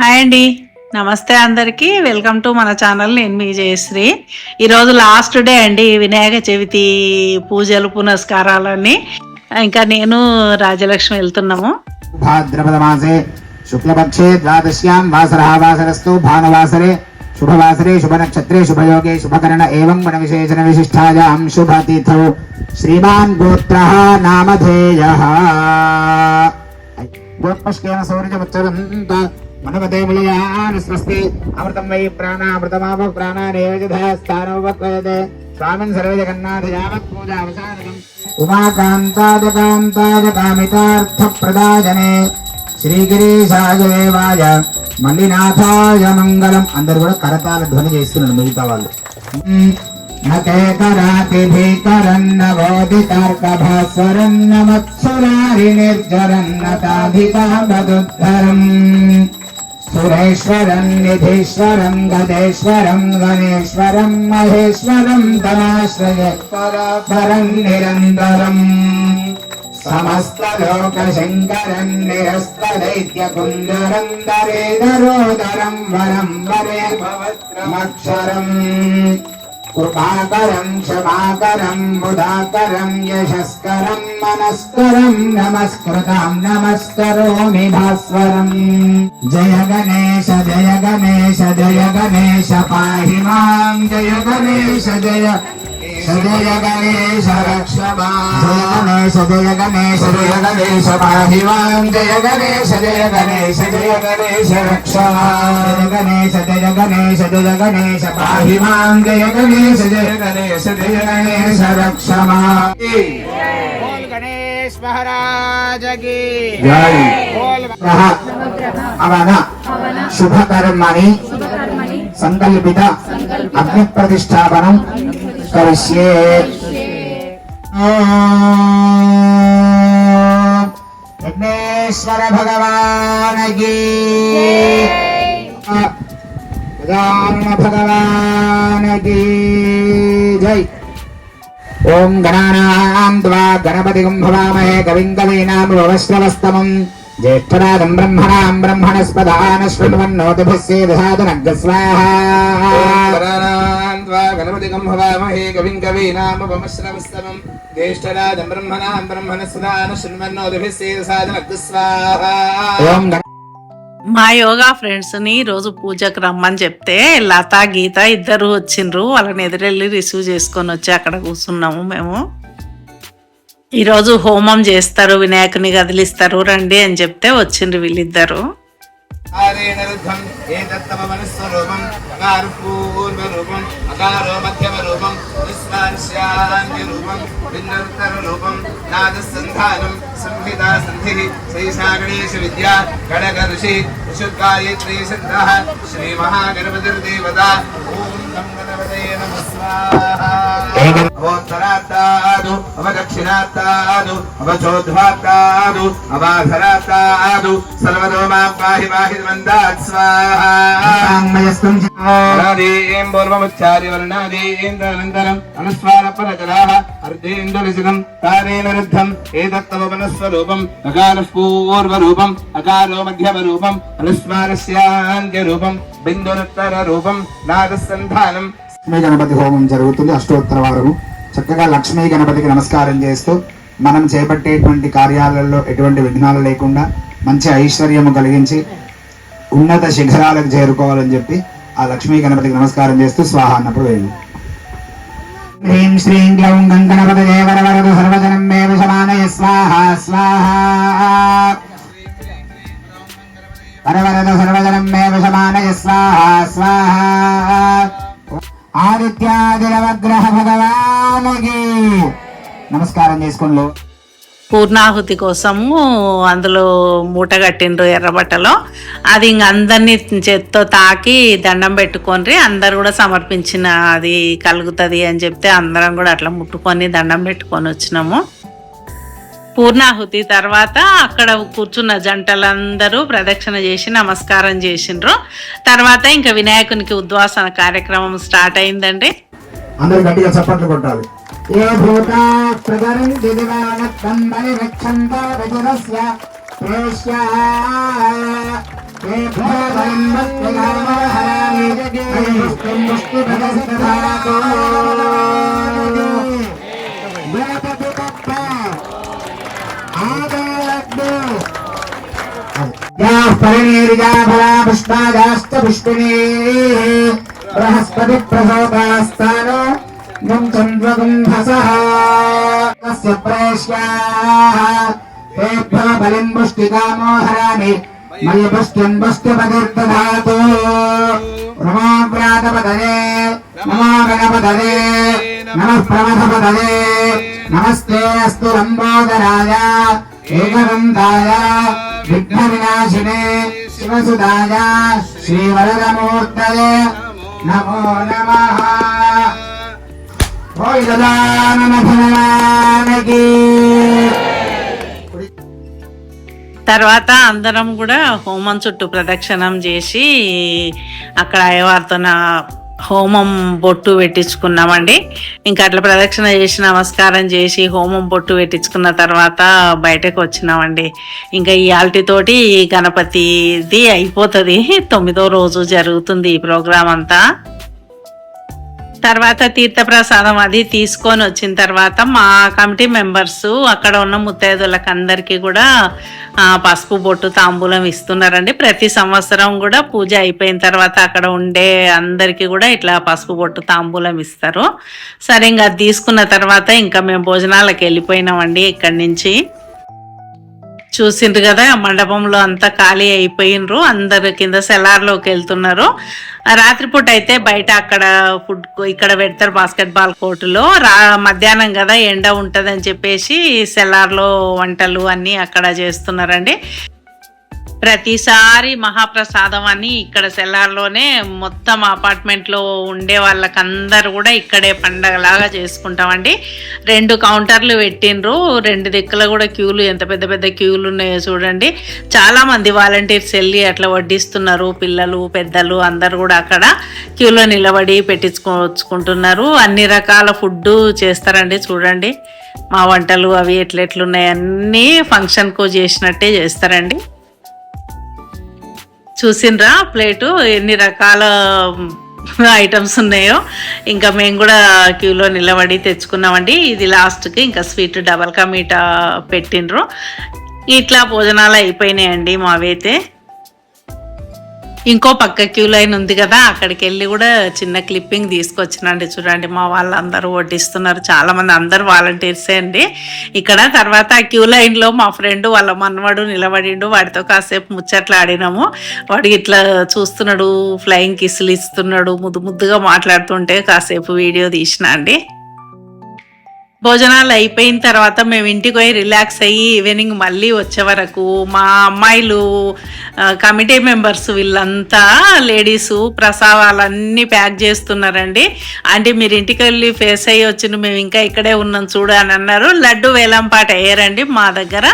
Hi అండి. నమస్తే అందరికీ. వెల్కమ్ టు మన ఛానల్. నేను మీ జయశ్రీ. ఈరోజు లాస్ట్ డే అండి వినాయక చవితి పూజలు పునస్కారాలన్నీ. ఇంకా నేను రాజలక్ష్మి వెళ్తున్నాము. భాద్రపద మాసే శుక్లపక్షే ద్వాదశ్యాం వాసర వాసరస్తు భానువాసరే శుభవాసరే శుభనక్షత్రే శుభయోగే శుభకరణ ఏవం గుణవిశేషణ విశిష్టాయాం శుభతిథౌ శ్రీమాన్ గోత్రः నామధేయ. గోత్మష్కేన సౌర్యముచ్చరంత మనమతే ములయాన్ స్వస్తి అమృతం వై ప్రాణామృతమాప ప్రాణానేవజధాస్థానోపక్వయతే స్వామిన్ సర్వ యావత్ పూజావసానకం ఉమాకాంతాయ కాంతాయ శ్రీగిరీశాయ దేవాయ మల్లినాథాయ మంగళం అందరు కూడా కరతాల ధ్వని చేస్తున్నారు మిగతా వాళ్ళు. నకేకరాతి భీకరన్న బోధితార్కభాస్వరన్న మత్సురారి నిర్జరన్న తాధికామదుద్ధరం సురేశ్వరం నిధీశ్వరం గదేశ్వరం గణేశ్వరం మహేశ్వరం తమాశ్రయ పరాపరం నిరంతరం సమస్తలోకశంకరం నిరస్తదైత్యకుంజరం कृपाकरम् क्षमाकरम् मुदाकरम् यशस्करम् मनस्करम् नमस्कृताम् नमस्करोमि भास्वरम् जय गणेश जय गणेश जय गणेश, पाहि माम् जय गणेश, जय మాం జయ గణేశ జయ జయ గణేశ రక్ష జయ గణేశ జయ గణేశ జయ గణేశ పాహి మాం జయ గణేశ జయ గణేశ జయ గణేశ రక్ష జయ గణేశ జయ గణేశ జయ గణేశ పాహి మాం జయ గణేశ జయ గణేశ జయ గణేశ రక్ష గణేశ్ మహారాజ की జై అవన శుభకర్మణి సంకల్పిత అగ్ని ప్రతిష్టాపనం కరిష్యే విఘ్నేశ్వర భగవానకి గజానన భగవానకి జై ఓం గణానాం ద్వా గణపతిగం భవామహే కవింగలీనాం వవశ్రవస్తమం జ్యేష్ఠరాజం బ్రహ్మణాం బ్రహ్మణస్పదాన శృణ్వన్నోతిభిస్సేదసాదనగ్గస్వాహా గణానాన్వా మా యోగా ఫ్రెండ్స్ని ఈరోజు పూజకు రమ్మని చెప్తే లత గీత ఇద్దరు వచ్చిండ్రు. వాళ్ళని ఎదురెళ్ళి రిసీవ్ చేసుకొని వచ్చి అక్కడ కూర్చున్నాము మేము. ఈరోజు హోమం చేస్తారు వినాయకుని కదిలిస్తారు. రండి అని చెప్తే వచ్చిండ్రు వీళ్ళిద్దరు. అకారేణ రుద్ధం ఏతత్తమ మనస్వరూపం అకార పూర్వరూపం అకారో మధ్యమ రూపం నిస్వాంశ్యాంతి రూపం భిన్నోత్తర రూపం నాదసంధానం సంహితా సంధి శ్రీశా గణేశ విద్యా గణక ఋషి ఋషుగాయత్రీ సంధ శ్రీ మహాగణపతిర్దేవత ఓం తం అవోత్తరాత్తాదు అవదక్షిణాత్తాదు అవచోద్ధ్వాత్తాదు అవాధరాత్తాదు సర్వదో మాం పాహి పాహి మందాత్ స్వాహా. వాంగ్మయస్తం అనాదీం పూర్వముచ్చారి వర్ణాదీం తదనంతరం అనుస్వారపరచరాः అర్ధేంద్రలిసితం తారేణ రుద్ధం ఏతత్తవ మనస్వరూపం అకారః పూర్వరూపం అకారో మధ్యమరూపం అనుస్వారస్యాంత్యరూపం బిందురుత్తర రూపం నాదసంధానం లక్ష్మీ గణపతి హోమం జరుగుతుంది. అష్టోత్తర వారము. చక్కగా లక్ష్మీ గణపతికి నమస్కారం చేస్తూ మనం చేపట్టేటువంటి కార్యాలలో ఎటువంటి విఘ్నాలు లేకుండా మంచి ఐశ్వర్యము కలిగించి ఉన్నత శిఖరాలకు చేరుకోవాలని చెప్పి ఆ లక్ష్మీ గణపతికి నమస్కారం చేస్తూ స్వాహ అన్నప్పుడు వేయండి హ్రీం శ్రీం గ్లౌం గం సర్వజనం మేము సమానయ స్వాహ స్వాహ. భగవానికి నమస్కారం చేసుకోండి పూర్ణాహుతి కోసము అందులో మూట కట్టిండ్రు ఎర్రబట్టలో అది ఇంక అందరినీ చేత్తో తాకి దండం పెట్టుకొని అందరు కూడా సమర్పించిన అది కలుగుతుంది అని చెప్తే అందరం కూడా అట్లా ముట్టుకొని దండం పెట్టుకొని వచ్చినాము. పూర్ణాహుతి తర్వాత అక్కడ కూర్చున్న జంటలందరూ ప్రదక్షిణ చేసి నమస్కారం చేసిండ్రు. తర్వాత ఇంకా వినాయకునికి ఉద్వాసన కార్యక్రమం స్టార్ట్ అయిందండి. అందరూ గట్టిగా చప్పట్లు కొట్టాలి. ఏ భూత ప్రేష్యా. याः परिणीर्या फला पुष्पायाश्च पुष्पिणी बृहस्पतिप्रसोदास्तानो गुं चन्द्रगुम्भसः तस्य प्रेष्याः हे फलबलिं पुष्टिकामोहरामि मयि पुष्ट्यं पुष्टिपतिर्दधातु रमाव्रातपदने नमो गणपदने नमः प्रमथपदने नमस्ते अस्तु लम्बोदराय एकदन्ताय విఘ్నవినాశినే శివసుదాయ శ్రీవరదమూర్తయే నమో నమ భోజనానికి తర్వాత అందరం కూడా హోమం చుట్టూ ప్రదక్షిణం చేసి అక్కడ అయ్యవారితో హోమం బొట్టు పెట్టించుకున్నామండి. ఇంకా అట్లా ప్రదక్షిణ చేసి నమస్కారం చేసి హోమం బొట్టు పెట్టించుకున్న తర్వాత బయటకు వచ్చినామండి. ఇంకా ఈ ఆల్టీతోటి గణపతిది అయిపోతుంది. తొమ్మిదో రోజు జరుగుతుంది ఈ ప్రోగ్రాం అంతా. తర్వాత తీర్థప్రసాదం అది తీసుకొని వచ్చిన తర్వాత మా కమిటీ మెంబర్స్ అక్కడ ఉన్న ముత్తైదులకు అందరికీ కూడా పసుపు బొట్టు తాంబూలం ఇస్తున్నారండి. ప్రతి సంవత్సరం కూడా పూజ అయిపోయిన తర్వాత అక్కడ ఉండే అందరికీ కూడా ఇట్లా పసుపు బొట్టు తాంబూలం ఇస్తారు. సరే ఇంకా అది తీసుకున్న తర్వాత ఇంకా మేము భోజనాలకు వెళ్ళిపోయినామండి ఇక్కడి నుంచి. చూసిండ్రు కదా ఆ మండపంలో అంతా ఖాళీ అయిపోయినరు అందరు కింద సెలార్లోకి వెళ్తున్నారు. రాత్రిపూట అయితే బయట అక్కడ ఫుడ్ ఇక్కడ పెడతారు బాస్కెట్ బాల్ కోర్టులో. రా మధ్యాహ్నం కదా ఎండ ఉంటుందని చెప్పేసి సెలార్లో వంటలు అన్నీ అక్కడ చేస్తున్నారండి. ప్రతిసారి మహాప్రసాదం అని ఇక్కడ సెల్లార్లోనే మొత్తం అపార్ట్మెంట్లో ఉండే వాళ్ళకందరూ కూడా ఇక్కడే పండగలాగా చేసుకుంటామండి. రెండు కౌంటర్లు పెట్టిండ్రు. రెండు దిక్కుల కూడా క్యూలు ఎంత పెద్ద పెద్ద క్యూలు ఉన్నాయో చూడండి. చాలామంది వాలంటీర్స్ వెళ్ళి అట్లా వడ్డిస్తున్నారు. పిల్లలు పెద్దలు అందరు కూడా అక్కడ క్యూలో నిలబడి పెట్టించుకొచ్చుకుంటున్నారు. అన్ని రకాల ఫుడ్ చేస్తారండి చూడండి. మా వంటలు అవి ఎట్లెట్లున్నాయి అన్నీ ఫంక్షన్కు చేసినట్టే చేస్తారండి. చూసిండ్రా ప్లేటు ఎన్ని రకాల ఐటమ్స్ ఉన్నాయో. ఇంకా మేము కూడా క్యూలో నిలబడి తెచ్చుకున్నామండి. ఇది లాస్ట్కి ఇంకా స్వీట్ డబల్ కా మీట పెట్టిండ్రు. ఇట్లా భోజనాలు అయిపోయినాయండి మావైతే. ఇంకో పక్క క్యూ లైన్ ఉంది కదా అక్కడికి వెళ్ళి కూడా చిన్న క్లిప్పింగ్ తీసుకొచ్చినండి చూడండి. మా వాళ్ళందరూ వడ్డిస్తున్నారు. చాలా మంది అందరు వాలంటీర్సే అండి. ఇక్కడ తర్వాత ఆ క్యూ లైన్లో మా ఫ్రెండ్ వాళ్ళ మనవాడు నిలబడిండు. వాడితో కాసేపు ముచ్చట్లు ఆడినాము వాడు ఇట్లా చూస్తున్నాడు ఫ్లయింగ్ కిసులు ఇస్తున్నాడు ముద్దు ముద్దుగా మాట్లాడుతుంటే కాసేపు వీడియో తీసిన అండి. భోజనాలు అయిపోయిన తర్వాత మేము ఇంటికి పోయి రిలాక్స్ అయ్యి ఈవినింగ్ మళ్ళీ వచ్చే వరకు మా అమ్మాయిలు కమిటీ మెంబర్స్ వీళ్ళంతా లేడీస్ ప్రసావాలన్నీ ప్యాక్ చేస్తున్నారండి. అంటే మీరు ఇంటికి వెళ్ళి ఫేస్ అయ్యి వచ్చిన మేము ఇంకా ఇక్కడే ఉన్నాం చూడు అని అన్నారు. లడ్డు వేలంపాట వేయరండి మా దగ్గర.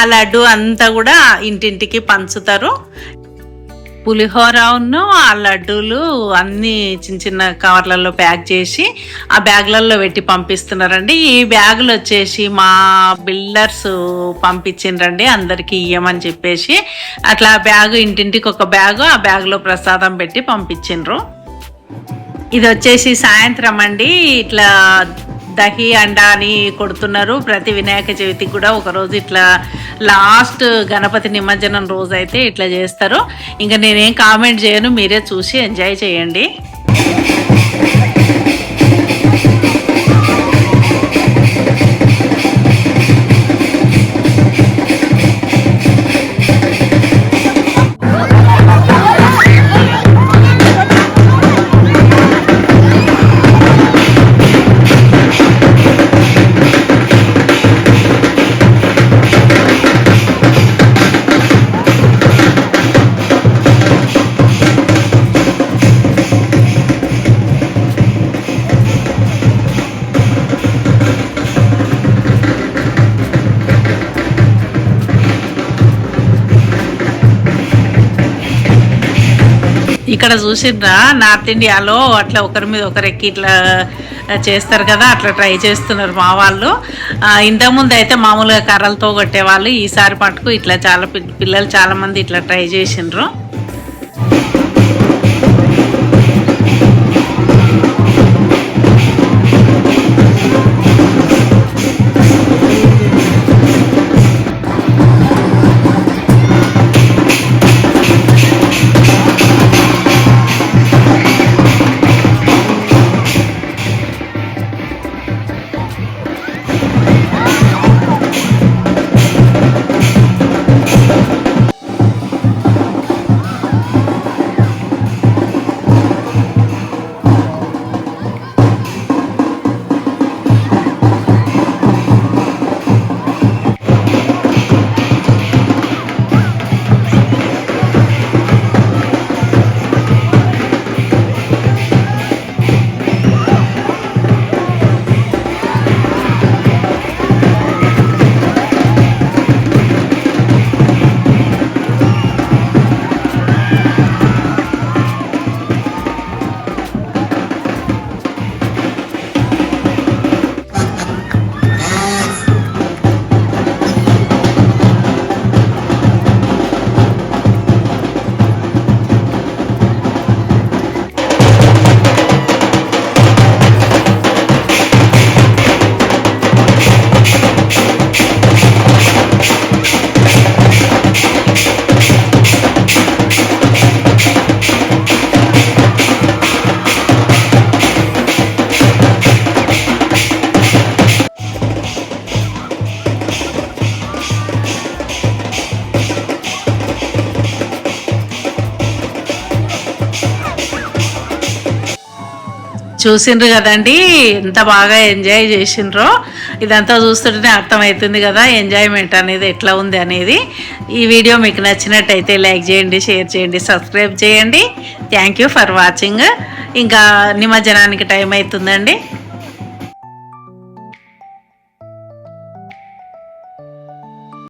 ఆ లడ్డు అంతా కూడా ఇంటింటికి పంచుతారు. పులిహోర ఉన్ను ఆ లడ్డూలు అన్ని చిన్న చిన్న కవర్లలో ప్యాక్ చేసి ఆ బ్యాగ్లలో పెట్టి పంపిస్తున్నారండి. ఈ బ్యాగులు వచ్చేసి మా బిల్డర్స్ పంపించిండ్రండి. అందరికి ఇయ్యమని చెప్పేసి అట్లా బ్యాగ్ ఇంటింటికి ఒక బ్యాగు ఆ బ్యాగ్లో ప్రసాదం పెట్టి పంపించిండ్రు. ఇది వచ్చేసి సాయంత్రం అండి. ఇట్లా దహి అండా అని కొడుతున్నారు. ప్రతి వినాయక చవితికి కూడా ఒక రోజు ఇట్లా లాస్ట్ గణపతి నిమజ్జనం రోజు అయితే ఇట్లా చేస్తారు. ఇంకా నేనేం కామెంట్ చేయను మీరే చూసి ఎంజాయ్ చేయండి. ఇక్కడ చూసిండ్రా నార్త్ ఇండియాలో అట్లా ఒకరి మీద ఒకరికి ఇట్లా చేస్తారు కదా అట్లా ట్రై చేస్తున్నారు మా వాళ్ళు. ఇంతకుముందు అయితే మామూలుగా కర్రలతో కొట్టేవాళ్ళు ఈసారి పట్టుకు ఇట్లా చాలా పిల్లలు చాలా మంది ఇట్లా ట్రై చేసిండ్రు. చూసిండ్రు కదండి. ఎంత బాగా ఎంజాయ్ చేసిండ్రో. ఇదంతా చూస్తుంటేనే అర్థమవుతుంది కదా ఎంజాయ్మెంట్ అనేది ఎట్లా ఉంది అనేది. ఈ వీడియో మీకు నచ్చినట్టయితే లైక్ చేయండి షేర్ చేయండి సబ్స్క్రైబ్ చేయండి. థ్యాంక్ యూ ఫర్ వాచింగ్ ఇంకా నిమజ్జనానికి టైం అవుతుందండి.